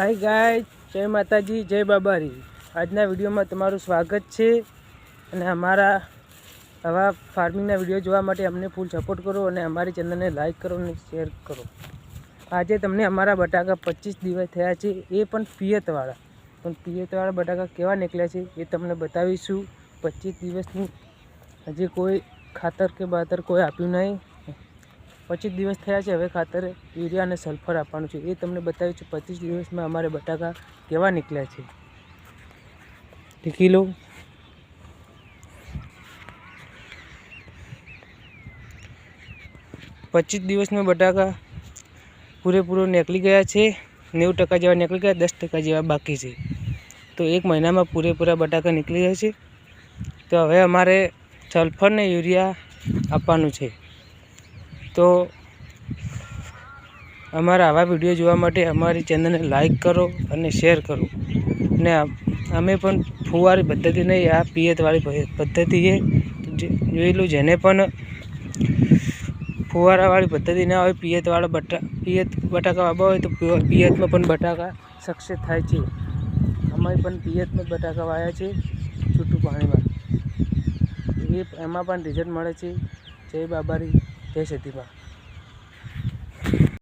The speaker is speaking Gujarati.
હાય ગાય જય માતાજી, જય બાબારી. આજના વિડીયોમાં તમારું સ્વાગત છે. અને અમારા આવા ફાર્મિંગના વીડિયો જોવા માટે અમને ફૂલ સપોર્ટ કરો અને અમારી ચેનલને લાઇક કરો અને શેર કરો. આજે તમને અમારા બટાકા પચીસ દિવસ થયા છે, એ પણ પિયતવાળા. પણ પિયતવાળા બટાકા કેવા નીકળ્યા છે, એ તમને બતાવીશું. પચીસ દિવસની હજી કોઈ ખાતર કે બાતર કોઈ આપ્યું નહીં. પચીસ દિવસ થયા છે. હવે ખાતર યુરિયા અને સલ્ફર આપવાનું છે. એ તમને બતાવ્યું છે. પચીસ દિવસમાં અમારે બટાકા કેવા નીકળ્યા છે? ટીકી લો પચીસ દિવસમાં બટાકા પૂરેપૂરો નીકળી ગયા છે. નેવું ટકા જેવા નીકળી ગયા, દસ ટકા જેવા બાકી છે. તો એક મહિનામાં પૂરેપૂરા બટાકા નીકળી જાય છે. તો હવે અમારે સલ્ફર ને યુરિયા આપવાનું છે. તો અમારા આવા વીડિયો જોવા માટે અમારી ચેનલને લાઈક કરો અને શેર કરો. ને આ- અમે પણ ફુવારી પદ્ધતિ નહીં, આ પિયતવાળી પદ્ધતિએ જોયેલું જેને પણ ફુવારાવાળી પદ્ધતિ ના હોય, પિયતવાળા બટા પિયત બટાકા વાવવા હોય, તો પિય- પિયતમાં પણ બટાકા સક્સેસ થાય છે. અમે પણ પિયતમાં બટાકા વાવ્યા છે, છૂટું પાણીમાં. એ એમાં પણ રિઝલ્ટ મળે છે. જય બાબારી. જય સતીમાં